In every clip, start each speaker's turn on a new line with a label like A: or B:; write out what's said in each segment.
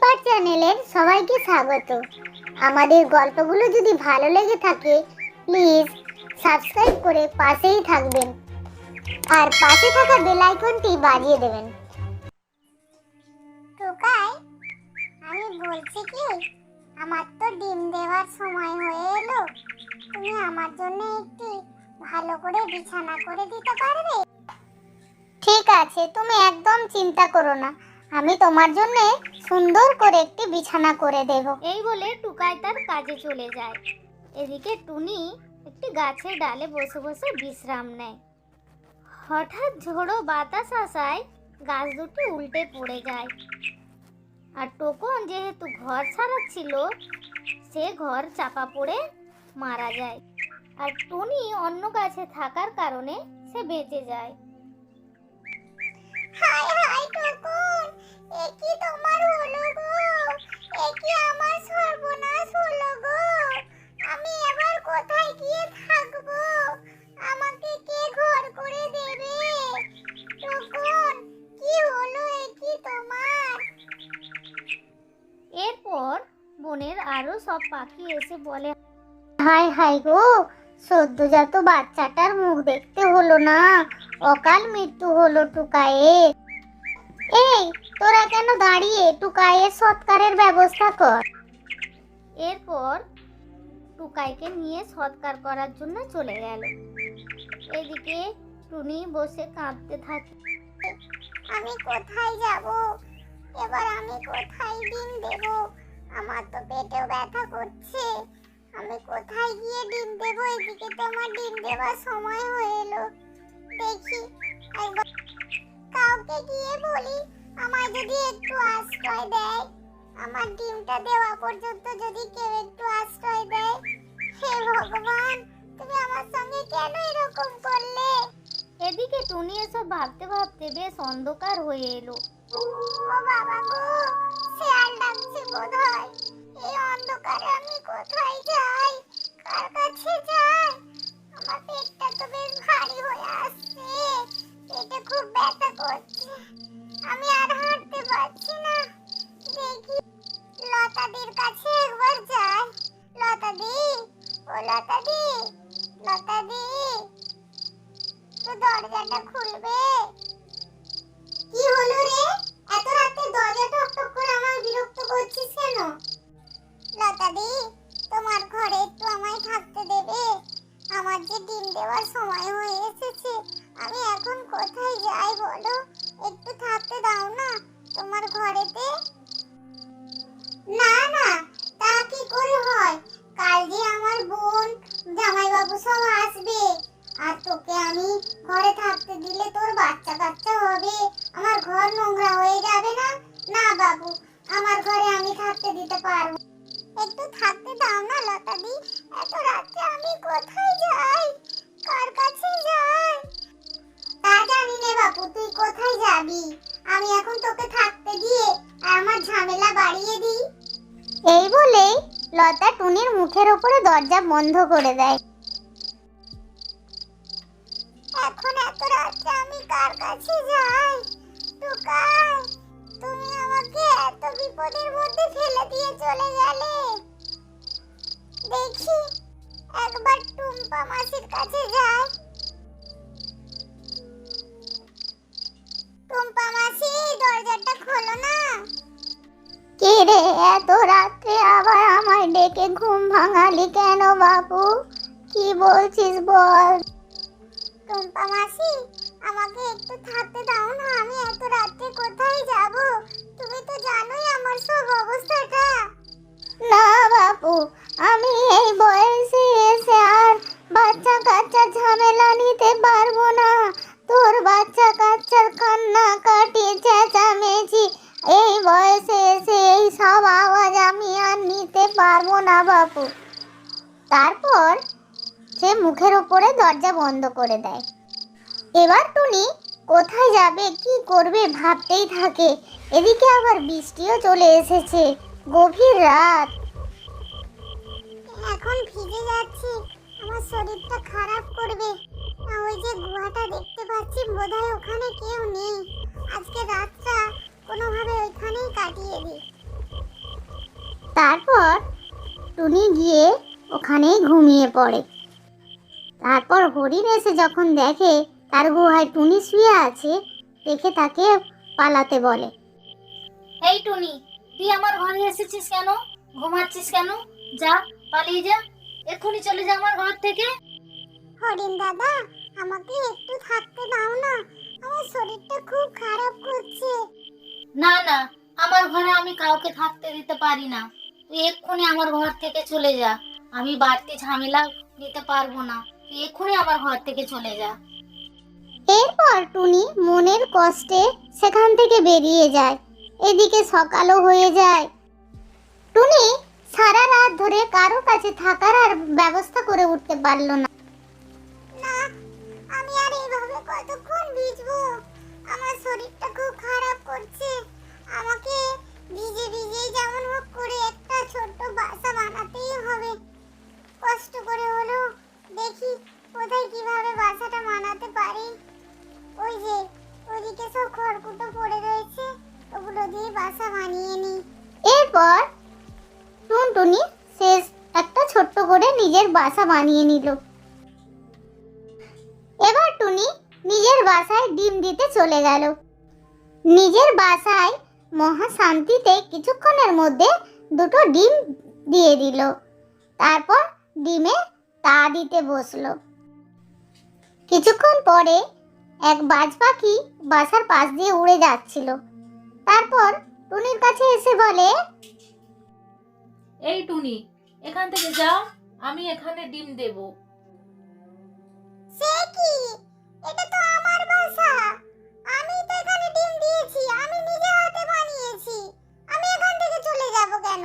A: Paper চ্যানেলের সবাইকে স্বাগত। আমাদের গল্পগুলো যদি ভালো লেগে থাকে প্লিজ সাবস্ক্রাইব করে পাশেই থাকবেন। আর পাশে থাকা বেল আইকনটি বাজিয়ে দেবেন। টুকাই আমি বলছি কি, আমার তো ডিম দেওয়ার সময় হয়ে এলো। তুমি আমার জন্য একটি ভালো করে বিছানা করে দিতে পারবে? ঠিক আছে, তুমি একদম চিন্তা করো না। আমি তোমার জন্য সুন্দর করে একটি বিছানা করে দেব।
B: এই বলে টুকাই তার কাজে চলে যায়। এদিকে টুনি একটি গাছের ডালে বসে বসে বিশ্রাম নেয়। হঠাৎ ঝোড়ো বাতাস আসায় গাছ দুটি উল্টে পড়ে যায়। আর টোকন যেহেতু ঘর ছাড়াচ্ছিল সে ঘর চাপা পড়ে মারা যায়। আর টুনি অন্য গাছে থাকার কারণে সে বেঁচে যায়।
A: High high টুকুন! এ কি তোমার হলো গো এ কি আমার সর্বনাশ হলো গো। আমি এবার কোথায় গিয়ে থাকব? আমাকে কে ঘর করে দেবে? টুকুন কি হলো এ কি তোমার?
B: এরপর বনের আরও সব পাখি এসে বলে,
A: হাই হাই গো, সদ্যজাত বাচ্চাটার মুখ দেখতে হলো না। অকাল মৃত্যু হলো টুকায়ের। এই তোরা কেন দাঁড়িয়ে টুকায়ের সৎকারের ব্যবস্থা কর?
B: এরপর টুকাইকে নিয়ে সৎকার করার জন্য চলে গেল। এদিকে টুনি বসে কাঁদতে থাকে।
A: আমি কোথায় যাব? এবার আমি কোথায় ডিম দেব? আমার তো পেটেও ব্যথা করছে। আমি কোথায় গিয়ে ডিম দেব? এদিকে তো আমার ডিম দেওয়ার সময় হয়ে এলো। দেখি একবার কাউকে গিয়ে বলি আমায় যদি একটু আশ্রয় দেয় আমার ডিমটা দেওয়া পর্যন্ত যদি কেউ একটু আশ্রয় দেয় হে ভগবান তুমি আমার সঙ্গে কেন এরকম করলে?
B: এদিকে টুনি এসব ভাবতে ভাবতে বেশ অন্ধকার হয়ে এলো।
A: ও বাবা গো শেয়াল ডাকছে বোধহয়। এই অন্ধকারে আমি কোথায় যাই? কার কাছে যাই? আমার পেটটা তো বেশ ভারী হয়ে আসছে। পেটে খুব ব্যথা করছে। আমি আর হাঁটতে পারছি না। দেখি, লতাদির কাছে একবার যাই। লতাদি, ও লতাদি লতাদি, তো দরজাটা খুলবে। কি হলো রে? এত রাতে দরজা ঠক ঠক করে আমায় বিরক্ত করছিস কেন? লতাদি, তোমার ঘরে একটু আমায় থাকতে দেবে? আমি ঘরে থাকতে দিলে তোর বাচ্চা কাচ্চা হবে। আমার ঘর নোংরা হয়ে যাবে না? না বাবু, আমার ঘরে আমি থাকতে দিতে পারব। একটু থাকতে দাও না, লতাদি। এত রাতে আমি কোথায় যাই? কার কাছে যাই? তা জানি নে বাপু, তুই কোথায় যাবি? আমি এখন তোকে থাকতে দিয়ে আমার ঝামেলা বাড়িয়ে দিই। এই বলে লতা টুনির মুখের উপরে দরজা বন্ধ করে দেয় এখন এত রাতে আমি কার কাছে যাই? টুকাই, তুমি আমাকে এত বিপদের মধ্যে ফেলে দিয়ে চলে গেলে? দেখি, একবার টুম্পা মাসির কাছে যাই। টুম্পা মাসি, দরজাটা খোলো না। কে রে, এত রাত্রে আবার আমায় ডেকে ঘুম ভাঙালি কেন বাবু কি বলছিস বল? টুম্পা মাসি, আমাকে একটু থাকতে দাও না, আমি এত রাতে কোথায় যাব? তুমি তো জানোই আমার সব অবস্থাটা। না বাপু, আমি এই বয়সে এসে আর বাচ্চা কাচ্চা ঝামেলা নিতে পারব না। তোর বাচ্চা কাচ্চার কান্না কাটি চেঁচামেচি, এই বয়সে এসে এই সব আওয়াজ আমি আর নিতে পারব না বাপু। তারপর সে মুখের উপরে দরজা বন্ধ করে দেয়। এবার টুনি কোথায় যাবে কি করবে ভাবতেই থাকে। এদিকে আবার বৃষ্টিও চলে এসেছে গভীর রাত। এখন ভিজে যাচ্ছি আমার শরীরটা খারাপ করবে। ওই যে গুহাটা দেখতে পাচ্ছি বোধহয় ওখানে কেউ নেই। আজকে রাতটা কোনোভাবে ওইখানেই কাটিয়ে দিই।
C: তারপর টুনি গিয়ে ওখানেই ঘুমিয়ে পড়ে। তারপর হরিণ এসে যখন দেখে তার গুহায় টুনি শুয়ে আছে দেখে তাকে পালাতে বলে।
A: এই টুনি তুই আমার ঘরে এসেছিস কেন? ঘুমাচ্ছিস কেন? যা পালিয়ে যা। এক্ষুনি চলে যা আমার ঘর থেকে।
C: হরিণ দাদা আমাকে একটু থাকতে দাও না। আমার শরীরটা খুব খারাপ করছে।
A: না না আমার ঘরে আমি কাউকে থাকতে দিতে পারি না। তুই এক্ষুনি আমার ঘর থেকে চলে যা। আমি বাড়তি ঝামেলা নিতে পারব না। তুই এক্ষুনি আমার ঘর থেকে চলে যা।
C: এরপর টুনি মনের কষ্টে সেখান থেকে বেরিয়ে যায়। এদিকে সকালও হয়ে যায়। টুনি সারা রাত ধরে কারও কাছে থাকার আর ব্যবস্থা করে উঠতে পারল না। না আমি আর এইভাবে কতক্ষণ ভিজবো? আমার শরীরটা খুব খারাপ করছে। আমাকে ভিজে টুনটুনি শেষ একটা ছোট্ট করে নিজের বাসা বানিয়ে নিল। এবার টুনি নিজের বাসায় ডিম দিতে চলে গেল। নিজের বাসায় মহা শান্তিতে কিছুক্ষণের মধ্যে দুটো ডিম দিয়ে দিল। তারপর ডিমে তা দিতে বসল। কিছুক্ষণ পরে এক বাজ পাখি বাসার পাশ দিয়ে উড়ে যাচ্ছিল। তারপর টুনির কাছে এসে বলে
D: এই টুনি এখান থেকে যাও আমি এখানে ডিম দেব।
C: সে কি? এটা তো আমার বাসা। আমি তো এখানে ডিম দিয়েছি আমি নিজে হাতে বানিয়েছি। আমি এখান থেকে চলে যাব কেন?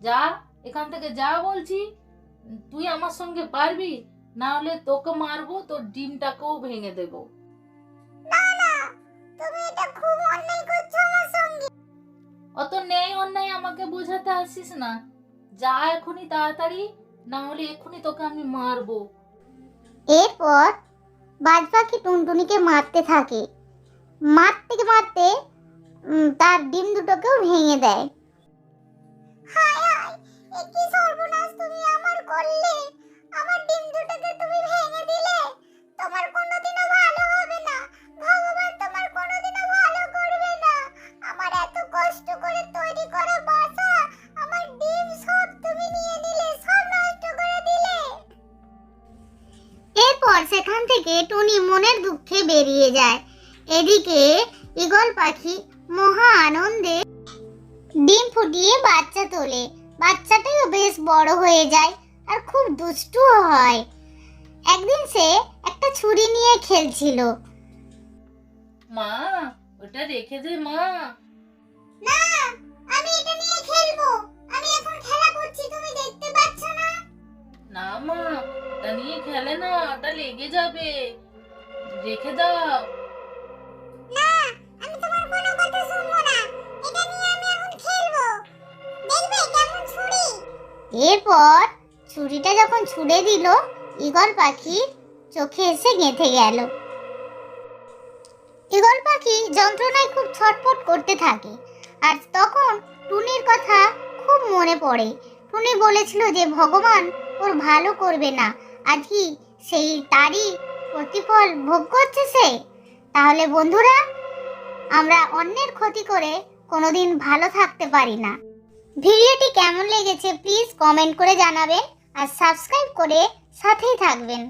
D: যা এখান থেকে যা বলছি তুই আমার সঙ্গে পারবি? না হলে তোকে মারবো তোর ডিমটাকেও ভেঙে দেব।
C: না না তুমি এটা খুব অন্যায় করছ আমার সঙ্গে।
D: অত ন্যায় অন্যায় আমাকে বোঝাতে আসিস না। যা এখনই তাড়াতাড়ি, না হলে এক্ষুনি তোকে আমি মারবো।
C: এরপর বাজ পাখি টুনটুনিকে মারতে থাকে। মারতে মারতে তার ডিম দুটোকেও ভেঙে দেয়। সেখান থেকে টুনি মনের দুঃখে বেরিয়ে যায়। এদিকে ঈগল পাখি মহা আনন্দে ডিম ফুটিয়ে বাচ্চা তোলে। বাচ্চাটাও বেশ বড় হয়ে যায় আর খুব দুষ্টুও হয়। একদিন সে একটা ছুরি নিয়ে খেলছিল।
D: মা ওটা রেখে দে মা।
C: না আমি এটা নিয়ে খেলব।
D: খেলে না ওটা লেগে যাবে। রেখে দাও।
C: না আমি তোমার কোনো কথা শুনব না। এটা নিয়ে আমি এখন খেলব। দেখবে কেমন ছুরি। এরপর ছুরিটা যখন ছুড়ে দিল ঈগল পাখি চোখে এসে গেঁথে গেল। ঈগল পাখি যন্ত্রণায় খুব ছটফট করতে থাকে। আর তখন টুনির কথা খুব মনে পড়ে। টুনি বলেছিল যে ভগবান ওর ভালো করবে না। আজ কি সেই তারই প্রতিফল ভোগ করছে সে। তাহলে বন্ধুরা, আমরা অন্যের ক্ষতি করে কোনোদিন ভালো থাকতে পারি না। ভিডিওটি কেমন লেগেছে প্লিজ কমেন্ট করে জানাবেন আর সাবস্ক্রাইব করে সাথেই থাকবেন।